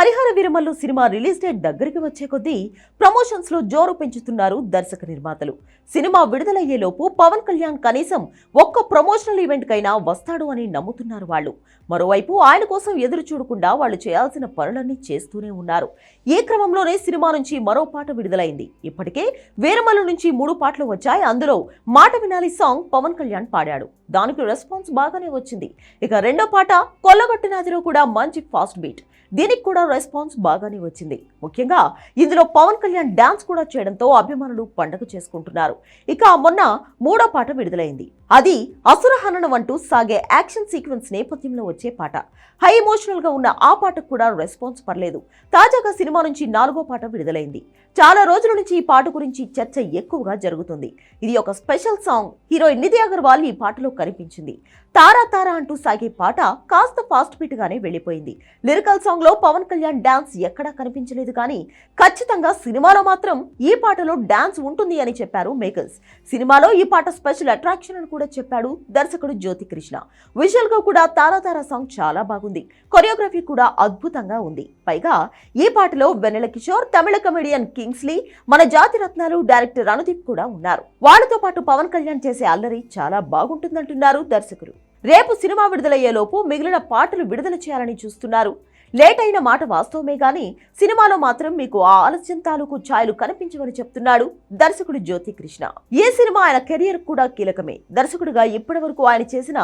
Harihara Veeramallu cinema release date దగ్గరికి వచ్చే కొద్దీ ప్రమోషన్స్లో జోరు పెంచుతున్నారు దర్శక నిర్మాతలు. సినిమా విడుదలయ్యేలోపు పవన్ కళ్యాణ్ కనీసం ఒక్క ప్రమోషనల్ ఈవెంట్ కైనా వస్తాడు అని నమ్ముతున్నారు వాళ్ళు. మరోవైపు ఆయన కోసం ఎదురు చూడకుండా వాళ్ళు చేయాల్సిన పనులన్నీ చేస్తూనే ఉన్నారు. ఈ క్రమంలోనే సినిమా నుంచి మరో పాట విడుదలైంది. ఇప్పటికే వీరమల్లు నుంచి మూడు పాటలు వచ్చాయి. అందులో మాట వినాలి సాంగ్ పవన్ కళ్యాణ్ పాడాడు. దానికి రెస్పాన్స్ బాగానే వచ్చింది. ఇక రెండో పాట కొల్లగొట్టినాదిలో కూడా మంచి ఫాస్ట్ బీట్. దీనికి కూడా రెస్పాన్స్ బాగానే వచ్చింది. ముఖ్యంగా ఇందులో పవన్ కళ్యాణ్ డాన్స్ కూడా చేయడంతో అభిమానులు పండగ చేసుకుంటున్నారు. ఇక మొన్న మూడో పాట విడుదలైంది. అది అసురహననం అంటూ సాగే యాక్షన్ సీక్వెన్స్ నేపథ్యంలో వచ్చే పాట. హై ఎమోషనల్గా ఉన్న ఆ పాటకు కూడా రెస్పాన్స్ పర్లేదు. తాజాగా సినిమా నుంచి నాలుగో పాట విడుదలైంది. చాలా రోజుల నుంచి ఈ పాట గురించి చర్చ ఎక్కువగా జరుగుతుంది. ఇది ఒక special song. Heroine Nidhi Agarwal ఈ పాటలో కనిపించింది. తారా తారా అంటూ సాగే పాట కాస్త ఫాస్ట్ బీట్ గానే వెళ్ళిపోయింది. లిరికల్ సాంగ్లో పవన్ కళ్యాణ్ డాన్స్ ఎక్కడా కనిపించలేదు కానీ ఖచ్చితంగా సినిమాలో మాత్రం ఈ పాటలో డాన్స్ ఉంటుంది అని చెప్పారు మేకర్స్. సినిమాలో ఈ పాట స్పెషల్ అట్రాక్షన్ అని కూడా చెప్పాడు దర్శకుడు జ్యోతి కృష్ణ. విజువల్గా కూడా తారా తారా సాంగ్ చాలా బాగుంది. కొరియోగ్రఫీ కూడా అద్భుతంగా ఉంది. పైగా ఈ పాటలో వెన్నెల కిషోర్ తమిళ కమెడియన్ కింగ్స్లీ మన జాతి రత్నాలు డైరెక్టర్ రణదీప్ కూడా ఉన్నారు. వాళ్ళతో పాటు పవన్ కళ్యాణ్ చేసే అల్లరి చాలా బాగుంటుందంటున్నారు దర్శకుడు రేపు సినిమా విడుదలయ్యేలోపు మిగిలిన పాటలు విడుదల చేయాలని చూస్తున్నారు లేట్ అయిన మాట వాస్తవమే గాని సినిమాలో మాత్రం మీకు ఆ ఆలస్యం తాలూకు ఛాయలు కనిపించవని చెప్తున్నాడు దర్శకుడు జ్యోతి కృష్ణ. ఏ సినిమా ఆయన కెరియర్ కూడా కీలకమే. దర్శకుడిగా ఇప్పటి వరకు ఆయన చేసిన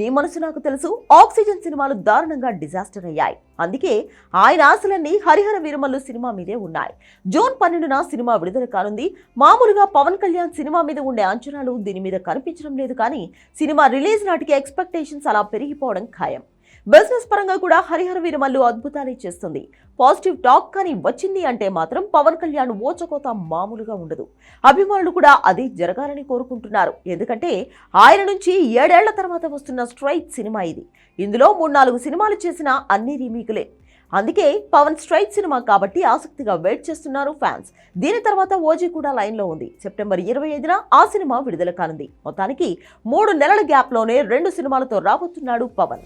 నీ మనసు నాకు తెలుసు ఆక్సిజన్ సినిమాలు దారుణంగా డిజాస్టర్ అయ్యాయి. అందుకే ఆయన ఆశలన్నీ హరిహర వీరమల్లు సినిమా మీదే ఉన్నాయి. జూన్ పన్నెండున సినిమా విడుదల కానుంది. మామూలుగా పవన్ కళ్యాణ్ సినిమా మీద ఉండే అంచనాలు దీని మీద కనిపించడం లేదు కానీ సినిమా రిలీజ్ నాటికి ఎక్స్పెక్టేషన్స్ అలా పెరిగిపోవడం ఖాయం. బిజినెస్ పరంగా కూడా హరిహర వీరమల్లు అద్భుతాలే చేస్తుంది. పాజిటివ్ టాక్ కానీ వచ్చింది అంటే మాత్రం పవన్ కళ్యాణ్ ఓచకోత మామూలుగా ఉండదు. అభిమానులు కూడా అది జరగాలని కోరుకుంటున్నారు. ఎందుకంటే ఆయన నుంచి ఏడేళ్ళ తర్వాత వస్తున్న స్ట్రైట్ సినిమా ఇది. ఇందులో మూడు నాలుగు సినిమాలు చేసిన అన్ని రీమేకులే. అందుకే పవన్ స్ట్రైట్ సినిమా కాబట్టి ఆసక్తిగా వెయిట్ చేస్తున్నారు ఫ్యాన్స్. దీని తర్వాత ఓజీ కూడా లైన్లో ఉంది. సెప్టెంబర్ ఇరవై ఐదున ఆ సినిమా విడుదల కానుంది. మొత్తానికి మూడు నెలల గ్యాప్లోనే రెండు సినిమాలతో రాబోతున్నాడు పవన్.